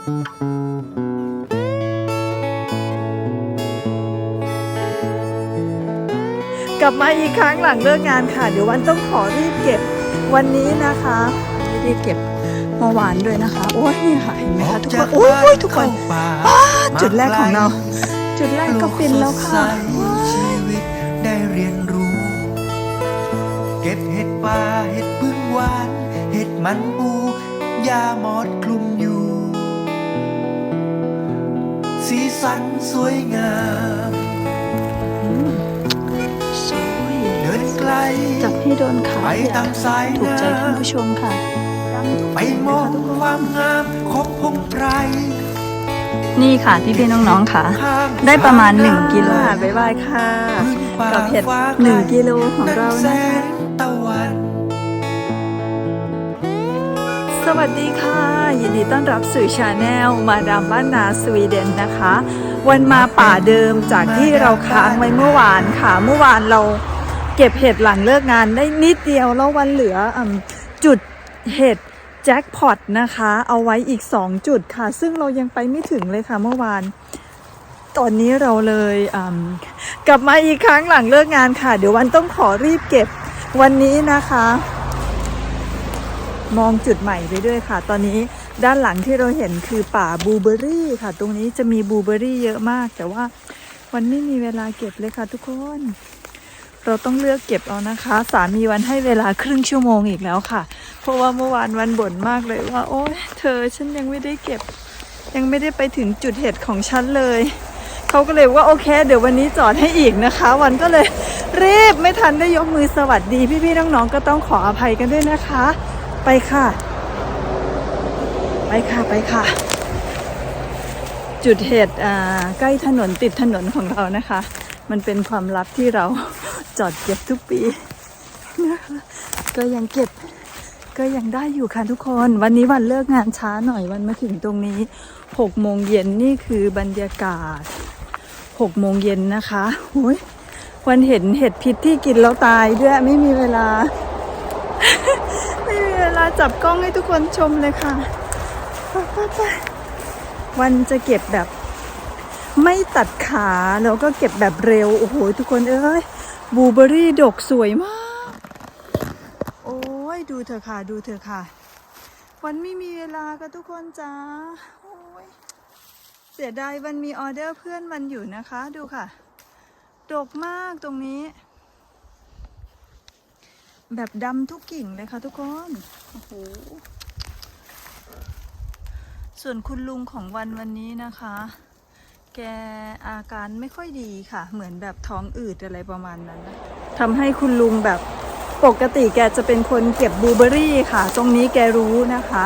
กลับมาอีกครั้งหลังเลิกงานค่ะ เดี๋ยววันต้องขอรีบเก็บวันนี้นะคะรีบเก็บเมื่อวานด้วยนะคะ โอ้ยนี่ค่ะเห็นไหมคะทุกคนโอ้ยทุกคนป้าดจุดแรกของเรา จุดแรกก็ฟินแล้วค่ะชีวิตได้เรียนรู้ เก็บเห็ดป่าเห็ดพึ่งหวาน เห็ดมันปูยาหมอดคลุม สีสันสวยงามสวยเดินไกลจับให้โดนขาไปอย่าตามสายถูกใจน้ท่านผู้ชมค่ะำไปมองความงามของพงไพรนี่ค่ะพี่พี่ๆน้องๆค่ะข้างได้ประมาณทง1กิโลบ๊ายบายค่ะพื้นป่ากับเห็ดฟ้าหนึ่งไกิโลของเราแสนะคะ วัสดีค่ะ ยินดีต้อนรับสู่ชาแนลมาดามบ้านนาสวีเดนนะคะ วันมาป่าเดิมจากที่เราค้างไว้เมื่อวานค่ะ เมื่อวานเราเก็บเห็ดหลังเลิกงานได้นิดเดียวแล้ววันเหลืออจุดเห็ดแจ็คพอตนะคะ เอาไว้อีก 2 จุดค่ะ ซึ่งเรายังไปไม่ถึงเลยค่ะเมื่อวาน ตอนนี้เราเลยกลับมาอีกครั้งหลังเลิกงานค่ะ เดี๋ยววันต้องขอรีบเก็บวันนี้นะคะ มองจุดใหม่ไปด้วยค่ะ ตอนนี้ด้านหลังที่เราเห็นคือป่าบูเบอรี่ค่ะ ตรงนี้จะมีบูเบอรี่เยอะมาก แต่ว่าวันไม่มีเวลาเก็บเลยค่ะทุกคน เราต้องเลือกเก็บเอานะคะ สามีวันให้เวลาครึ่งชั่วโมงอีกแล้วค่ะ เพราะว่าเมื่อวานวันบ่นมากเลยว่า โอ๊ยเธอฉันยังไม่ได้เก็บ ยังไม่ได้ไปถึงจุดเห็ดของฉันเลยเขาก็เลยว่าโอเค เดี๋ยววันนี้จอดให้อีกนะคะ วันก็เลยรีบไม่ทันได้ยกมือสวัสดีพี่ๆน้องๆก็ต้องขออภัยกันด้วยนะคะ ไปค่ะ ไปค่ะไปค่ะ จุดเหตุอ่าใกล้ถนนติดถนนของเรานะคะ มันเป็นความลับที่เราจอดเก็บทุกปีนะคะก็ยังเก็บก็ยังได้อยู่ค่ะทุกคน วันนี้วันเลิกงานช้าหน่อยวันมาถึงตรงนี้6โมงเย็นนี่คือบรรยากาศ6โมงเย็นนะคะโอ้ยวันเห็นเห็ดพิษที่กินแล้วตายด้วยไม่มีเวลาาจับกล้องให้ทุกคนชมเลยค่ะไปไปไปวันจะเก็บแบบไม่ตัดขาแล้วก็เก็บแบบเร็ว โอ้โห ทุกคนเอ้ยบูเบอรี่ดกสวยมาก โอ้ยดูเถอค่ะ ดูเถอค่ะ วันไม่มีเวลาก็ทุกคนจ้าโอ้ยเสียดายวันมีออเดอร์เพื่อนมันอยู่นะคะ ดูค่ะ ดกมากตรงนี้ แบบดำทุกกิ่งเลยค่ะทุกคน โอ้โห ส่วนคุณลุงของวันวันนี้นะคะ แกอาการไม่ค่อยดีค่ะ เหมือนแบบท้องอืดอะไรประมาณนั้นนะทำให้คุณลุงแบบปกติแกจะเป็นคนเก็บบลูเบอรี่ค่ะ ตรงนี้แกรู้นะคะ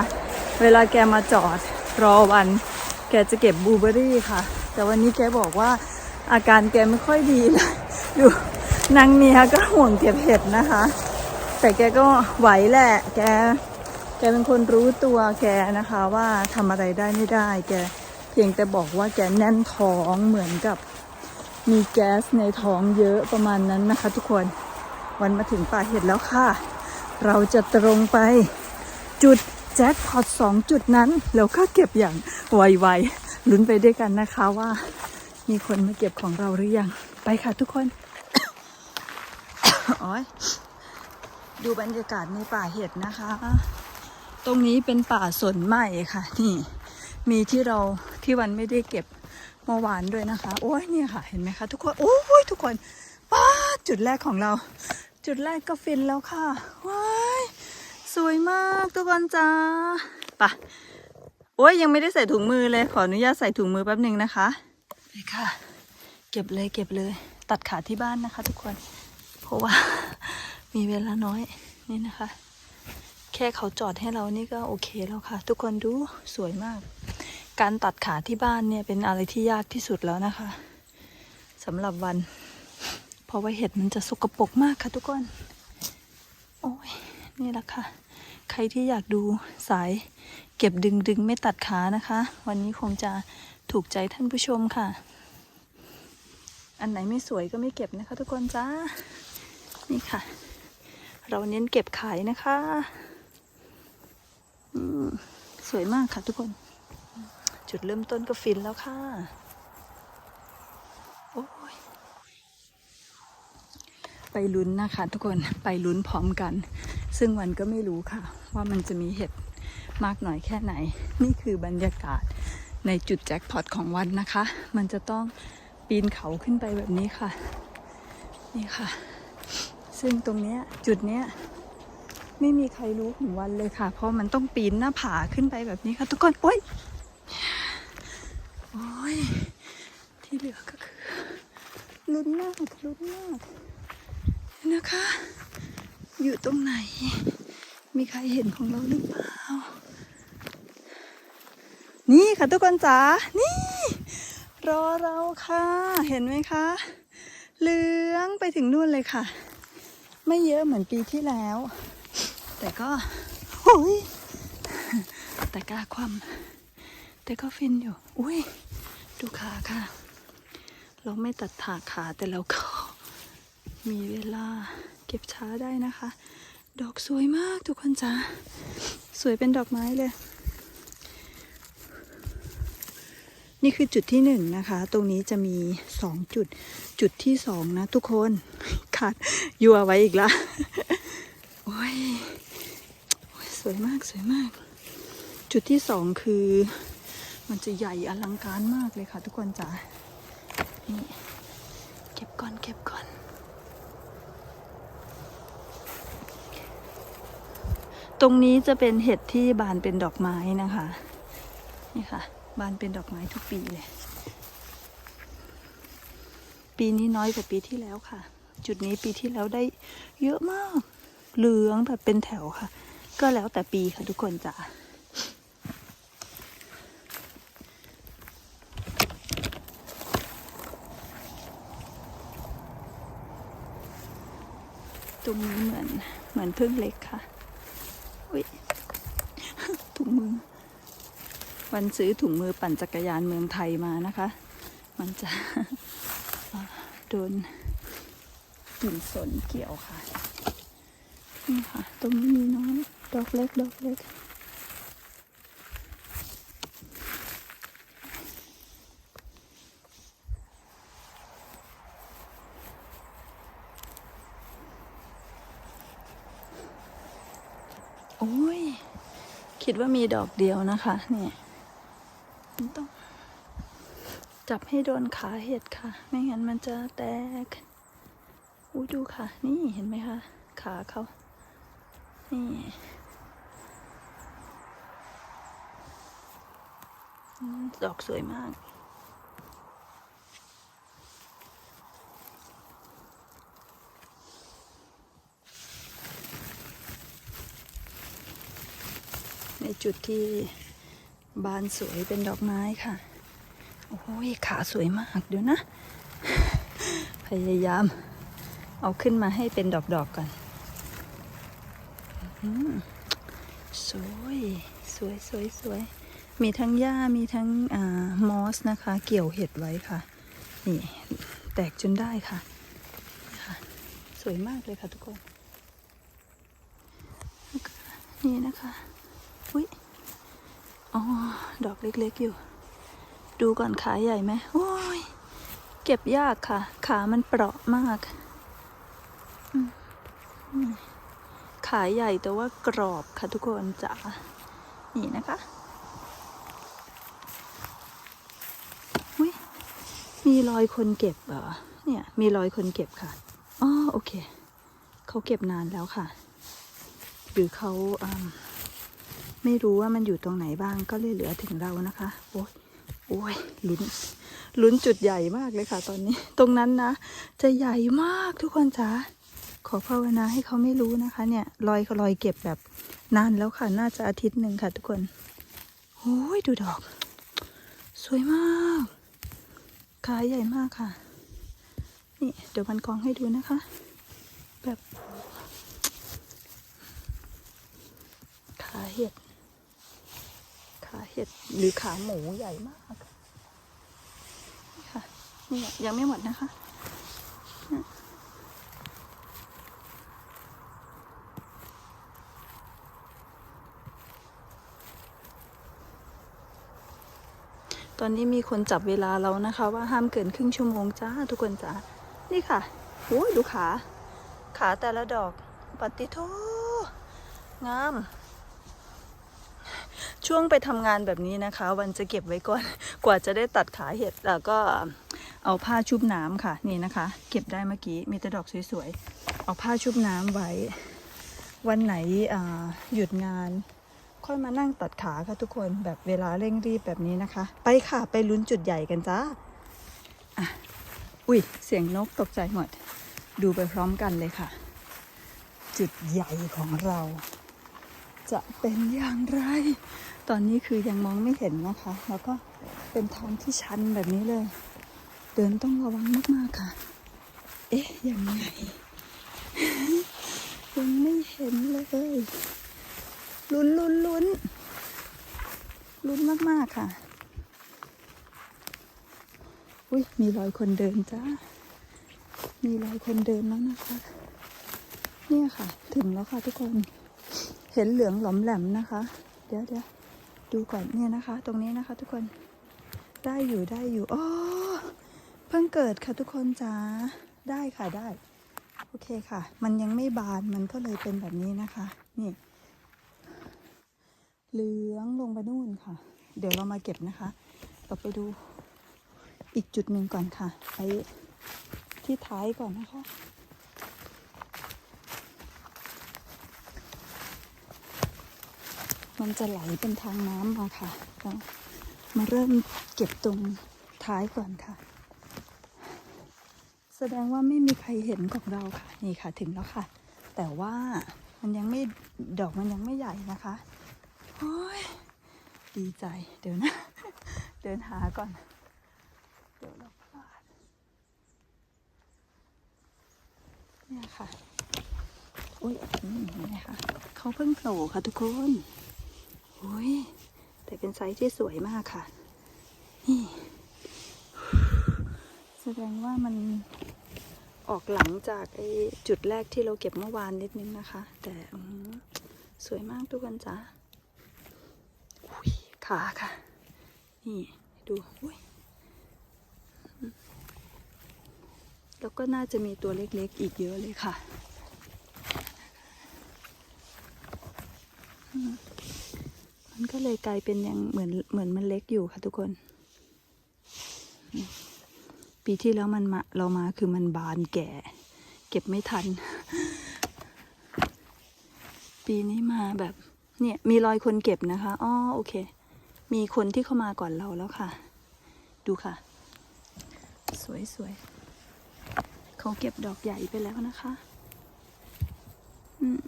เวลาแกมาจอดรอวัน แกจะเก็บบลูเบอรี่ค่ะ แต่วันนี้แกบอกว่าอาการแกไม่ค่อยดีเลยดูนางเมียก็ห่วงเก็บเห็ดนะคะ แต่แกก็ไหวแหละ แก แกเป็นคนรู้ตัวแกนะคะว่าทำอะไรได้ไม่ได้ แกเพียงแต่บอกว่าแกแน่นท้องเหมือนกับ มีแก๊สในท้องเยอะประมาณนั้นนะคะ ทุกคนวันมาถึงป่าเห็ดแล้วค่ะ เราจะตรงไปจุดแจ็คพอตสองจุดนั้น แล้วก็เก็บอย่างไวๆลุ้นไปด้วยกันนะคะว่า มีคนมาเก็บของเราหรือยัง ไปค่ะทุกคนอ้ย ดูบรรยากาศในป่าเห็ดนะคะ ตรงนี้เป็นป่าสนใหม่ค่ะ นี่ มีที่เราที่วันไม่ได้เก็บเมื่อวานด้วยนะคะ โอ้ยเนี่ยค่ะ เห็นไหมคะ ทุกคน โอ้ยทุกคนป้าจุดแรกของเรา จุดแรกก็ฟินแล้วค่ะ ว้ายสวยมากทุกคนจ้าไปะโอ้ยยังไม่ได้ใส่ถุงมือเลย ขออนุญาตใส่ถุงมือแป๊บหนึ่งนะคะไปค่ะ เก็บเลยเก็บเลย ตัดขาที่บ้านนะคะ ทุกคน เพราะว่า มีเวลาน้อยนี่นะคะ แค่เขาจอดให้เรานี่ก็โอเคแล้วค่ะ ทุกคนดูสวยมาก การตัดขาที่บ้านเนี่ยเป็นอะไรที่ยากที่สุดแล้วนะคะสำหรับวัน เพราะว่าเห็ดมันจะสกปรกมากค่ะทุกคน โอ้ยนี่แหละค่ะ ใครที่อยากดูสายเก็บดึงดึงไม่ตัดขานะคะ วันนี้คงจะถูกใจท่านผู้ชมค่ะ อันไหนไม่สวยก็ไม่เก็บนะคะ ทุกคนจ้า นี่ค่ะ เราเน้นเก็บขายนะคะอืมสวยมากค่ะทุกคน จุดเริ่มต้นก็ฟินแล้วค่ะ โอ้ย ไปลุ้นนะคะ ทุกคนไปลุ้นพร้อมกัน ซึ่งวันก็ไม่รู้ค่ะ ว่ามันจะมีเห็ดมากหน่อยแค่ไหน นี่คือบรรยากาศในจุดแจ็คพอตของวันนะคะ มันจะต้องปีนเขาขึ้นไปแบบนี้ค่ะ นี่ค่ะ ซึ่งตรงเนี้ยจุดเนี้ยไม่มีใครรู้ของวันเลยค่ะ เพราะมันต้องปีนหน้าผาขึ้นไปแบบนี้ค่ะ ทุกคนโอ้ยโอ้ยที่เหลือก็คือลุ้นมากลุ้นมากนะคะ อยู่ตรงไหน มีใครเห็นของเราหรือเปล่า นี่ค่ะทุกคนจ๋านี่ รอเราค่ะ เห็นไหมคะ เหลืองไปถึงนู่นเลยค่ะ ไม่เยอะเหมือนปีที่แล้ว แต่ก็โอ้ยแต่กล้าความ แต่ก็ฟินอยู่ อุ้ยดูขาค่ะ เราไม่ตัดถากขาแต่เราก็มีเวลาเก็บช้าได้นะคะ ดอกสวยมากทุกคนจ้าสวยเป็นดอกไม้เลย นี่คือจุดที่หนึ่งนะคะ ตรงนี้จะมีสองจุด จุดที่สองนะทุกคน ขาดยัวไว้อีกละโอ้ยสวยมากสวยมาก จุดที่สองคือ มันจะใหญ่อลังการมากเลยค่ะ ทุกคนจ๋า นี่ เก็บก่อนเก็บก่อนตรงนี้จะเป็นเห็ดที่บานเป็นดอกไม้นะคะ นี่ค่ะ บานเป็นดอกไม้ทุกปีเลย ปีนี้น้อยกว่าปีที่แล้วค่ะ จุดนี้ปีที่แล้วได้เยอะมาก เหลืองแบบเป็นแถวค่ะ ก็แล้วแต่ปีค่ะทุกคนจ้ะตรงนี้เหมือนเหมือนพึ่งเล็กค่ะ อุ้ย ถุงมือ วันซื้อถุงมือปั่นจักรยานเมืองไทยมานะคะ มันจะโดนหินสนเกี่ยวค่ะ นี่ค่ะ ตรงนี้มีน้อยดอกเล็กดอกเล็กโอ้ย คิดว่ามีดอกเดียวนะคะ เนี่ยมันต้อง จับให้โดนขาเห็ดค่ะ ไม่งั้นมันจะแตกอุ้ยดูค่ะ นี่เห็นไหมคะ ขาเขา นี่ ดอกสวยมาก ในจุดที่บานสวยเป็นดอกไม้ค่ะ โอ้ยขาสวยมากเดี๋ยวนะ พยายาม เอาขึ้นมาให้เป็นดอกๆกก่อนอสวยสวยสวยสวยมีทั้งหญ้ามีทั้งอมอสนะคะ เกี่ยวเห็ดไว้ค่ะ นี่ แตกจนได้ค่ะคะสวยมากเลยค่ะทุกคน นี่นะคะ อุ้ยอ๋อ ดอกเล็กๆอยู่ ดูก่อนขาใหญ่ไหมโอ้ย เก็บยากค่ะ ขามันเปราะมาก ขาใหญ่แต่ว่ากรอบค่ะทุกคนจ๋า นี่นะคะอุ้ยมีรอยคนเก็บเหรอ เนี่ย มีรอยคนเก็บค่ะ อ๋อโอเค เขาเก็บนานแล้วค่ะ หรือเขาไม่รู้ว่ามันอยู่ตรงไหนบ้างก็เลยเหลือถึงเรานะคะ โอ้ย โอ้ยลุ้นลุ้นจุดใหญ่มากเลยค่ะ ตอนนี้ ตรงนั้นนะ จะใหญ่มากทุกคนจ๋าขอภาวนาให้เขาไม่รู้นะคะ เนี่ยรอยเขารอยเก็บแบบนานแล้วค่ะ น่าจะอาทิตย์หนึ่งค่ะ ทุกคนโอ้ยดูดอก สวยมากขาใหญ่มากค่ะ นี่เดี๋ยวมันกองให้ดูนะคะ แบบขาเห็ด ขาเห็ดหรือขาหมูใหญ่มากนี่ค่ะนี่ยังไม่หมดนะคะตอนนี้มีคนจับเวลาเรานะคะ ว่าห้ามเกินครึ่งชั่วโมงจ้าทุกคนจ้านี่ค่ะโอ้ยดูขา ขาแต่ละดอกปฏิโทงาม ช่วงไปทำงานแบบนี้นะคะ วันจะเก็บไว้ก่อน กว่าจะได้ตัดขาเห็ดแล้วก็เอาผ้าชุบน้ำค่ะนี่นะคะ เก็บได้เมื่อกี้มีแต่ดอกสวยๆ เอาผ้าชุบน้ำไว้ วันไหนหยุดงาน ค่อยมานั่งตัดขาค่ะทุกคนแบบเวลาเร่งรีบแบบนี้นะคะ ไปค่ะไปลุ้นจุดใหญ่กันจ้าอุ้ยเสียงนกตกใจหมด ดูไปพร้อมกันเลยค่ะ จุดใหญ่ของเรา จะเป็นอย่างไร ตอนนี้คือยังมองไม่เห็นนะคะ แล้วก็เป็นทางที่ชันแบบนี้เลย เดินต้องระวังมากๆค่ะ เอ๊ะยังไง ยังไม่เห็นเลยลุ้นลุ้นลุ้นลุ้นมากๆค่ะ อุ้ยมีรอยคนเดินจ้า มีรอยคนเดินแล้วนะคะ เนี่ยค่ะ ถึงแล้วค่ะทุกคน เห็นเหลืองหลอมแหลมนะคะ เดี๋ยวเดี๋ยวดูก่อนเนี่ยนะคะ ตรงนี้นะคะ ทุกคนได้อยู่ได้อยู่อ๋อเพิ่งเกิดค่ะทุกคนจ้าได้ค่ะได้ โอเคค่ะ มันยังไม่บานมันก็เลยเป็นแบบนี้นะคะ นี่ เหลืองลงไปนู่นค่ะ เดี๋ยวเรามาเก็บนะคะเราไปดูอีกจุดหนึ่งก่อนค่ะ ไปที่ท้ายก่อนนะคะ มันจะไหลเป็นทางน้ำมาค่ะเรามาเริ่มเก็บตรงท้ายก่อนค่ะ แสดงว่าไม่มีใครเห็นของเราค่ะ นี่ค่ะถึงแล้วค่ะ แต่ว่ามันยังไม่ดอกมันยังไม่ใหญ่นะคะโอ้ยดีใจเดี๋ยวนะ เดินหาก่อน เดี๋ยวเราพลาดเนี่ยค่ะ อุ้ยอืมนี่ค่ะเขาเพิ่งโผล่ค่ะทุกคน อ้ยแต่เป็นไซส์ที่สวยมากค่ะ นี่ แสดงว่ามันออกหลังจากไอ้จุดแรกที่เราเก็บเมื่อวานนิดนึงนะคะ แต่สวยมากทุกคนจ้าอุ้ยขาค่ะ นี่ดูอุ้ยแล้วก็น่าจะมีตัวเล็กๆอีกเยอะเลยค่ะอืม มันก็เลยกลายเป็นยังเหมือนเหมือนมันเล็กอยู่ค่ะทุกคน ปีที่แล้วมันมาเรามาคือมันบานแก่ เก็บไม่ทัน ปีนี้มาแบบ เนี่ยมีรอยคนเก็บนะคะอ๋อโอเค มีคนที่เข้ามาก่อนเราแล้วค่ะ ดูค่ะ สวยสวยเขาเก็บดอกใหญ่ไปแล้วนะคะ อืม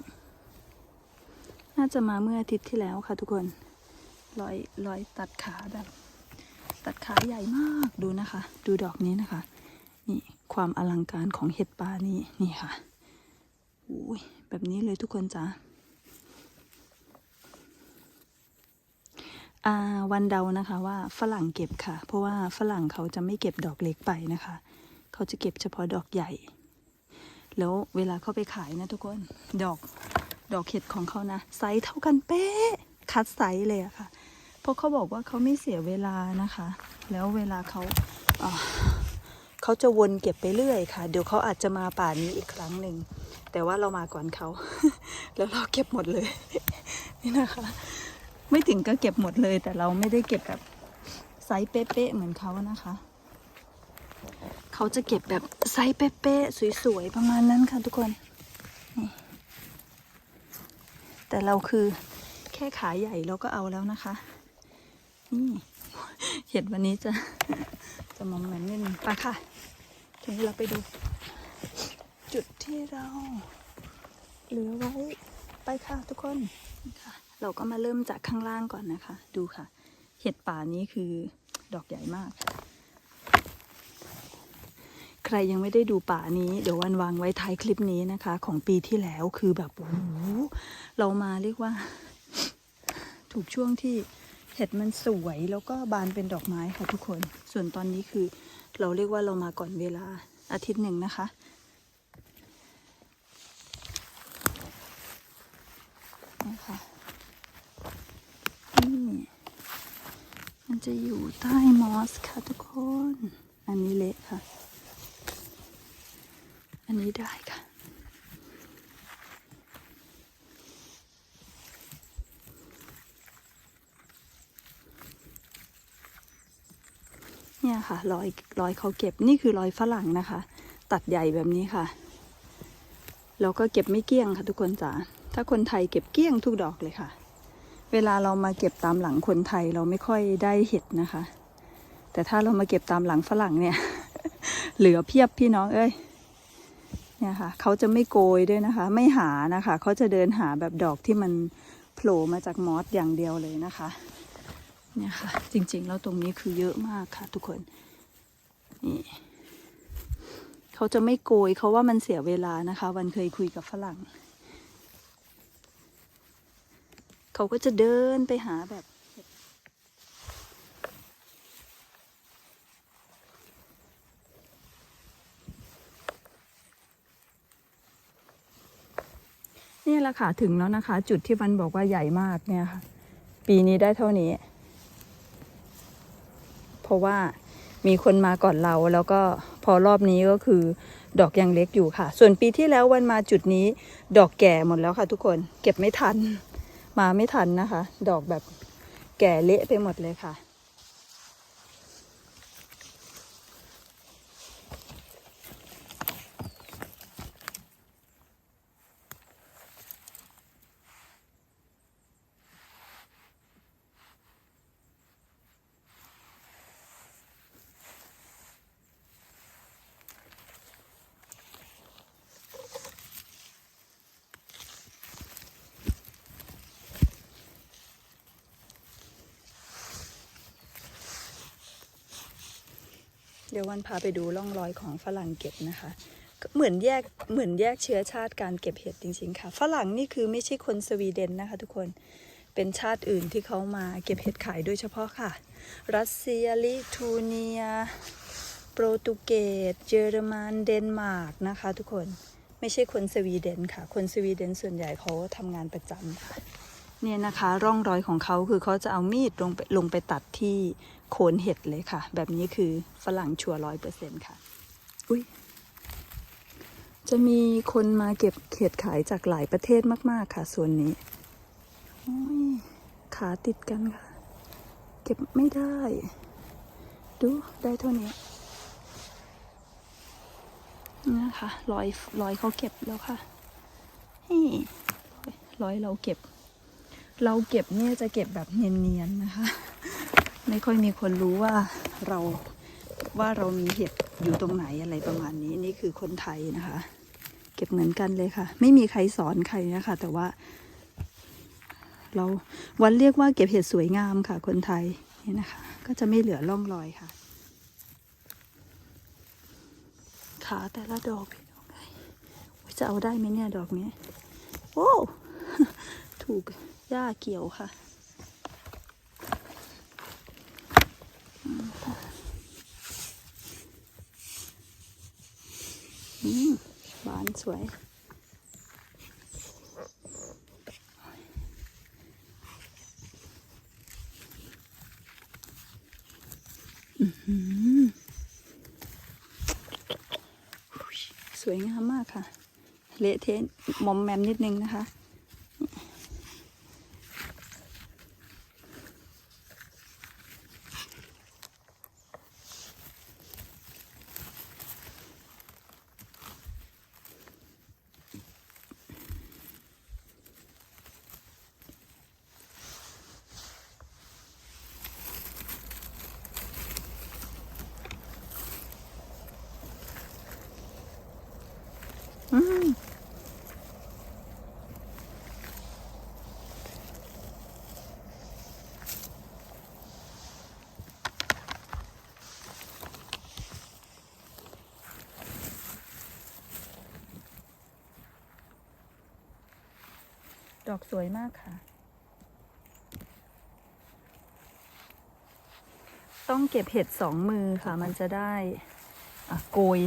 น่าจะมาเมื่ออาทิตย์ที่แล้วค่ะทุกคน รอยรอยตัดขาแบบ ตัดขาใหญ่มากดูนะคะ ดูดอกนี้นะคะ นี่ความอลังการของเห็ดป่านี่นี่ค่ะอุ้ยแบบนี้เลยทุกคนจ้าอาวันเดานะคะว่าฝรั่งเก็บค่ะ เพราะว่าฝรั่งเขาจะไม่เก็บดอกเล็กไปนะคะ เขาจะเก็บเฉพาะดอกใหญ่ แล้วเวลาเขาไปขายนะทุกคนดอกดอกเห็ดของเขานะไซส์เท่ากันเป๊ะคัดไซส์เลยอะค่ะ เพราะเขาบอกว่าเขาไม่เสียเวลานะคะ แล้วเวลาเขาเขาจะวนเก็บไปเรื่อยค่ะ เดี๋ยวเขาอาจจะมาป่านี้อีกครั้งหนึ่ง แต่ว่าเรามาก่อนเขา แล้วเราเก็บหมดเลย นี่นะคะ ไม่ถึงก็เก็บหมดเลย แต่เราไม่ได้เก็บแบบไซส์เป๊ะๆเหมือนเขานะคะ เขาจะเก็บแบบไซส์เป๊ะๆสวยๆประมาณนั้นค่ะทุกคนแต่เราคือแค่ขาใหญ่เราก็เอาแล้วนะคะ เห็ดวันนี้จะจะมองเหมือนนิดนึงไปค่ะทีนี้เราไปดู จุดที่เรา เหลือไว้ไปค่ะทุกคนค่ะเราก็มาเริ่มจากข้างล่างก่อนนะคะ ดูค่ะ เห็ดป่านี้คือดอกใหญ่มาก ใครยังไม่ได้ดูป่านี้ เดี๋ยววันวางไว้ท้ายคลิปนี้นะคะ ของปีที่แล้วคือแบบโอ้โหเรามาเรียกว่า ถูกช่วงที่ เห็ดมันสวยแล้วก็บานเป็นดอกไม้ค่ะทุกคน ส่วนตอนนี้คือเราเรียกว่าเรามาก่อนเวลาอาทิตย์หนึ่งนะคะ นะคะนี่มันมันจะอยู่ใต้มอสค่ะทุกคน อันนี้เละค่ะ อันนี้ได้ค่ะ เนี่ยค่ะรอยรอยเขาเก็บนี่คือรอยฝรั่งนะคะ ตัดใหญ่แบบนี้ค่ะ แล้วก็เก็บไม่เกี้ยงค่ะทุกคนจ๋าถ้าคนไทยเก็บเกี้ยงทุกดอกเลยค่ะ เวลาเรามาเก็บตามหลังคนไทยเราไม่ค่อยได้เห็ดนะคะ แต่ถ้าเรามาเก็บตามหลังฝรั่งเนี่ย เหลือเพียบพี่น้องเอ้ยเนี่ยค่ะเขาจะไม่โกยด้วยนะคะ ไม่หานะคะเขาจะเดินหาแบบดอกที่มันโผล่มาจากมอสอย่างเดียวเลยนะคะ เนี่ยค่ะ จริงๆ แล้วตรงนี้คือเยอะมากค่ะทุกคน นี่เขาจะไม่โกยเขาว่ามันเสียเวลานะคะ วันเคยคุยกับฝรั่ง เขาก็จะเดินไปหาแบบนี่แหละค่ะ ถึงแล้วนะคะ จุดที่วันบอกว่าใหญ่มากเนี่ยค่ะ ปีนี้ได้เท่านี้ เพราะว่ามีคนมาก่อนเราแล้วก็พอรอบนี้ก็คือดอกยังเล็กอยู่ค่ะ ส่วนปีที่แล้ววันมาจุดนี้ ดอกแก่หมดแล้วค่ะทุกคนเก็บไม่ทัน มาไม่ทันนะคะ ดอกแบบแก่เละไปหมดเลยค่ะ เดี๋ยววันพาไปดูร่องรอยของฝรั่งเก็บนะคะ เหมือนแยกเหมือนแยกเชื้อชาติการเก็บเห็ดจริงๆค่ะ ฝรั่งนี่คือไม่ใช่คนสวีเดนนะคะ ทุกคนเป็นชาติอื่นที่เขามาเก็บเห็ดขายโดยเฉพาะค่ะ รัสเซียลิทูเนีย โปรตุเกสเยอรมันเดนมาร์กนะคะ ทุกคนไม่ใช่คนสวีเดนค่ะ คนสวีเดนส่วนใหญ่เขาทำงานประจำค่ะเนี่ยนะคะร่องรอยของเขาคือเขาจะเอามีดลงไปลงไปตัดที่ โคนเห็ดเลยค่ะ แบบนี้คือฝรั่งชัวร้อยเปอร์เซ็นค่ะ อุ้ยจะมีคนมาเก็บเห็ดขายจากหลายประเทศมาก ๆ ค่ะส่วนนี้อขาติดกันค่ะ เก็บไม่ได้ ดูได้เท่านี้นี่นะคะรอยรอยเขาเก็บแล้วค่ะนี่รอยเราเก็บ เราเก็บเนี่ยจะเก็บแบบเนียนๆนะคะ ไม่ค่อยมีคนรู้ว่าเราว่าเรามีเห็ดอยู่ตรงไหนอะไรประมาณนี้นี่คือคนไทยนะคะ เก็บเหมือนกันเลยค่ะ ไม่มีใครสอนใครนะคะ แต่ว่า เราวันเรียกว่าเก็บเห็ดสวยงามค่ะ คนไทยนี่นะคะ ก็จะไม่เหลือร่องรอยค่ะขาแต่ละดอกจะเอาได้ไหมเนี่ยดอกนี้โอ้ถูกหญ้าเกี่ยวค่ะอืมค่ะอืม บานสวยอื้อหืออุ๊ยสวยงามมากค่ะ เละเทะมอมแมมนิดนึงนะคะ ดอกสวยมากค่ะ ต้องเก็บเห็ดสองมือค่ะ มันจะได้โกย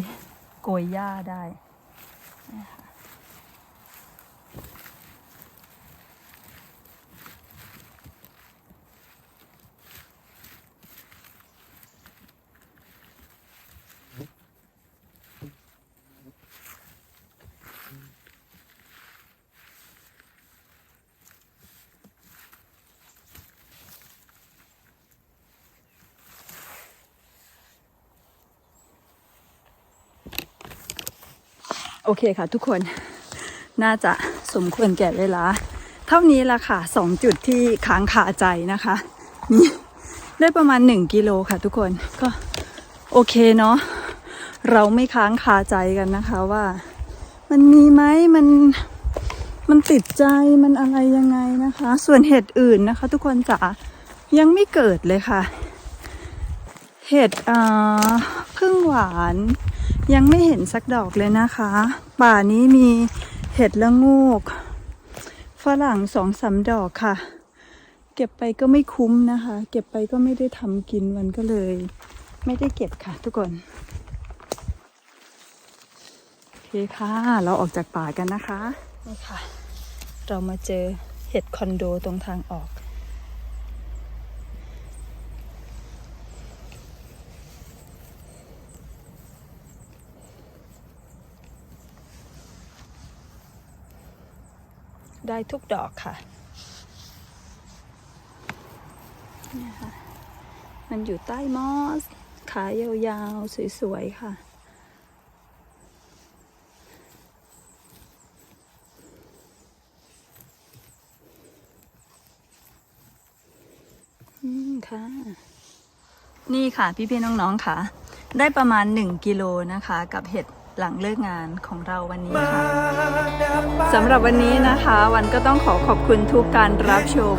โกยหญ้าได้ โอเคค่ะทุกคนน่าจะสมควรแก่เวลา เท่านี้ละค่ะสองจุดที่ค้างคาใจนะคะนี่ได้ประมาณ 1 กิโลค่ะทุกคนก็โอเคเนาะเราไม่ค้างคาใจกันนะคะว่า มันมีไหมมันมันติดใจมันอะไรยังไงนะคะ ส่วนเห็ดอื่นนะคะ ทุกคนจ๋ายังไม่เกิดเลยค่ะ เห็ดอ่าพึ่งหวาน ยังไม่เห็นสักดอกเลยนะคะ ป่านี้มีเห็ดละงูก ฝรั่งสองสามดอกค่ะ เก็บไปก็ไม่คุ้มนะคะ เก็บไปก็ไม่ได้ทำกินมันก็เลย ไม่ได้เก็บค่ะ ทุกคนโอเคค่ะ เราออกจากป่ากันนะคะนี่ค่ะ เรามาเจอเห็ดคอนโดตรงทางออก ได้ทุกดอกค่ะนี่ยค่ะมันอยู่ใต้มอส ขายาวๆ สวย ๆ ค่ะ อืมค่ะ นี่ค่ะ พี่ๆน้อง ๆ ค่ะ ได้ประมาณ 1 กิโลนะคะ กับเห็ด หลังเลิกงานของเราวันนี้ค่ะสำหรับวันนี้นะคะ วันก็ต้องขอขอบคุณทุกการรับชม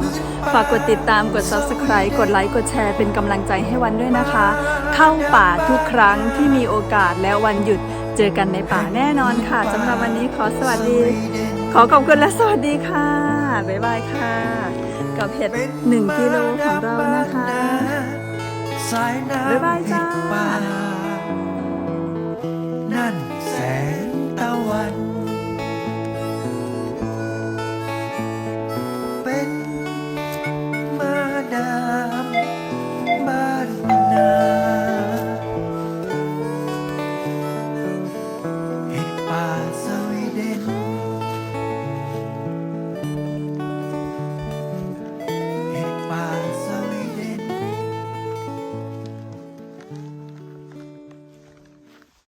ฝากกดติดตามกด subscribe กดไลค์กดแชร์เป็นกำลังใจให้วันด้วยนะคะ เข้าป่าทุกครั้งที่มีโอกาสแล้ววันหยุดเจอกันในป่าแน่นอนค่ะสำหรับวันนี้ขอสวัสดี ขอขอบคุณและสวัสดีค่ะบ๊ายบายค่ะ กับเห็ดหนึ่งกิโลของเรานะคะสายน้ำบ๊ายบายจ้าเห็ดป่ นั่นแสงตะวัน